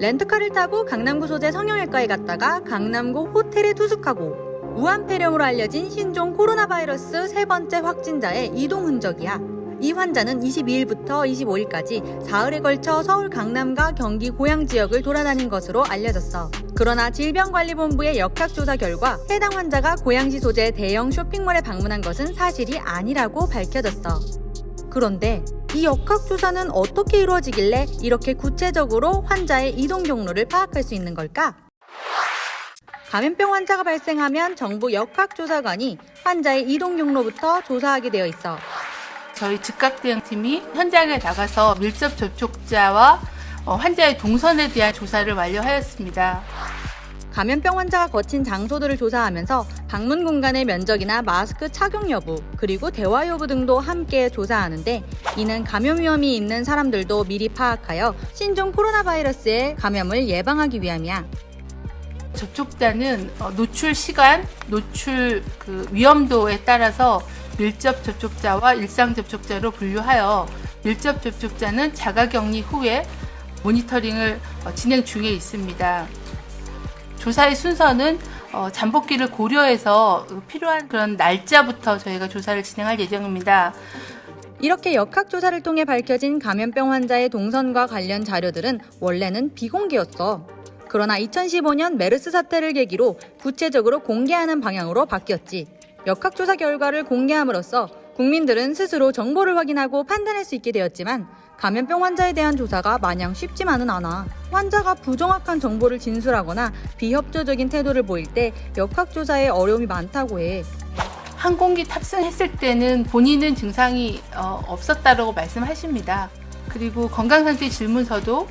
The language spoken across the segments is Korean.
렌트카를 타고 강남구 소재 성형외과에 갔다가 강남구 호텔에 투숙하고 우한폐렴으로 알려진 신종 코로나 바이러스 세 번째 확진자의 이동 흔적이야. 이 환자는 22일부터 25일까지 사흘에 걸쳐 서울 강남과 경기 고양 지역을 돌아다닌 것으로 알려졌어. 그러나 질병관리본부의 역학조사 결과 해당 환자가 고양시 소재 대형 쇼핑몰에 방문한 것은 사실이 아니라고 밝혀졌어. 그런데 이 역학조사는 어떻게 이루어지길래 이렇게 구체적으로 환자의 이동 경로를 파악할 수 있는 걸까? 감염병 환자가 발생하면 정부 역학조사관이 환자의 이동 경로부터 조사하게 되어 있어. 저희 즉각 대응팀이 현장에 나가서 밀접 접촉자와 어, 환자의 동선에 대한 조사를 완료하였습니다. 감염병 환자가 거친 장소들을 조사하면서 방문 공간의 면적이나 마스크 착용 여부, 그리고 대화 여부 등도 함께 조사하는데 이는 감염 위험이 있는 사람들도 미리 파악하여 신종 코로나 바이러스의 감염을 예방하기 위함이야. 접촉자는 어, 노출 시간, 노출 그 위험도에 따라서 밀접 접촉자와 일상 접촉자로 분류하여 밀접 접촉자는 자가 격리 후에 모니터링을 어, 진행 중에 있습니다. 조사의 순서는 어, 잠복기를 고려해서 필요한 그런 날짜부터 저희가 조사를 진행할 예정입니다. 이렇게 역학조사를 통해 밝혀진 감염병 환자의 동선과 관련 자료들은 원래는 비공개였어. 그러나 2015년 메르스 사태를 계기로 구체적으로 공개하는 방향으로 바뀌었지. 역학조사 결과를 공개함으로써 국민들은 스스로 정보를 확인하고 판단할 수 있게 되었지만 감염병 환자에 대한 조사가 마냥 쉽지만은 않아. 환자가 부정확한 정보를 진술하거나 비협조적인 태도를 보일 때 역학조사에 어려움이 많다고 해. 항공기 탑승했을 때는 본인은 증상이 어, 없었다라고 말씀하십니다. 그리고 건강 상태 질문서도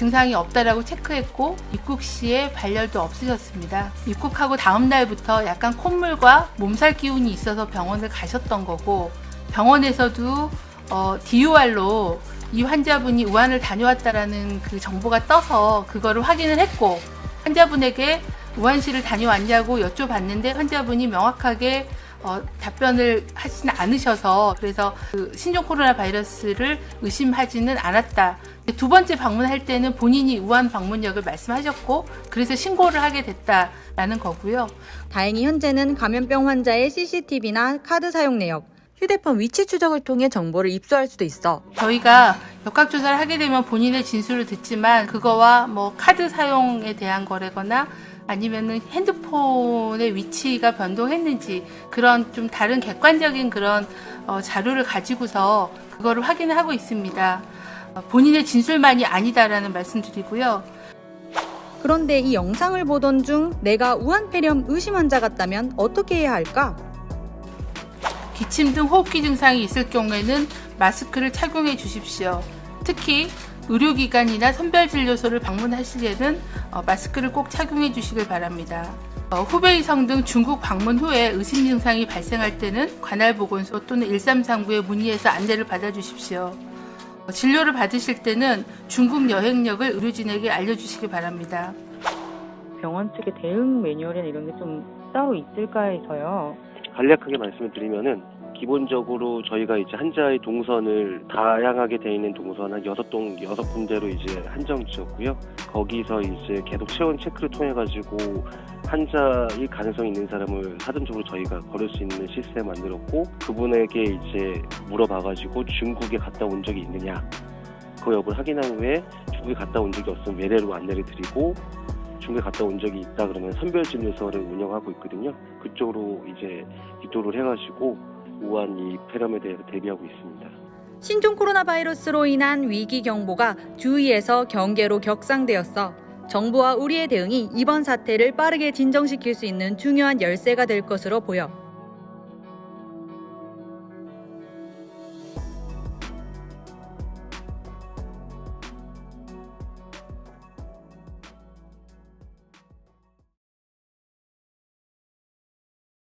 증상이 없다라고 체크했고 입국 시에 발열도 없으셨습니다. 입국하고 다음 날부터 약간 콧물과 몸살 기운이 있어서 병원을 가셨던 거고 병원에서도 어, DUR로 이 환자분이 우한을 다녀왔다라는 그 정보가 떠서 그거를 확인을 했고 환자분에게 우한시를 다녀왔냐고 여쭤봤는데 환자분이 명확하게 어, 답변을 하지는 않으셔서 그래서 그 신종 코로나 바이러스를 의심하지는 않았다. 두 번째 방문할 때는 본인이 우한 방문역을 말씀하셨고 그래서 신고를 하게 됐다라는 거고요. 다행히 현재는 감염병 환자의 CCTV나 카드 사용 내역, 휴대폰 위치 추적을 통해 정보를 입수할 수도 있어. 저희가 역학조사를 하게 되면 본인의 진술을 듣지만 그거와 뭐 카드 사용에 대한 거래거나 아니면은 핸드폰의 위치가 변동했는지 그런 좀 다른 객관적인 그런 어, 자료를 가지고서 그거를 확인을 하고 있습니다. 어, 본인의 진술만이 아니다라는 말씀드리고요. 그런데 이 영상을 보던 중 내가 우한폐렴 의심 환자 같다면 어떻게 해야 할까? 기침 등 호흡기 증상이 있을 경우에는 마스크를 착용해 주십시오. 특히 의료기관이나 선별진료소를 방문하실 때는 어, 마스크를 꼭 착용해 주시길 바랍니다. 어, 후베이 성 등 중국 방문 후에 의심 증상이 발생할 때는 관할 보건소 또는 1339에 문의해서 안내를 받아 주십시오. 어, 진료를 받으실 때는 중국 여행력을 의료진에게 알려주시기 바랍니다. 병원 측의 대응 매뉴얼이나 이런 게 좀 따로 있을까 해서요. 간략하게 말씀을 드리면은 기본적으로 저희가 이제 환자의 동선을 다양하게 되어 있는 동선 한 여섯 동 여섯 군데로 이제 한정 지었고요. 거기서 이제 계속 체온 체크를 통해 가지고 환자일 가능성 있는 사람을 사전적으로 저희가 걸을 수 있는 시스템 만들었고 그분에게 이제 물어봐 가지고 중국에 갔다 온 적이 있느냐 그 여부를 확인한 후에 중국에 갔다 온 적이 없으면 외래로 안내를 드리고 중국에 갔다 온 적이 있다 그러면 선별진료소를 운영하고 있거든요. 그쪽으로 이제 이도를 해가지고 우한 이 폐렴에 대해서 대비하고 있습니다. 신종 코로나 바이러스로 인한 위기 경보가 주위에서 경계로 격상되었어. 정부와 우리의 대응이 이번 사태를 빠르게 진정시킬 수 있는 중요한 열쇠가 될 것으로 보여.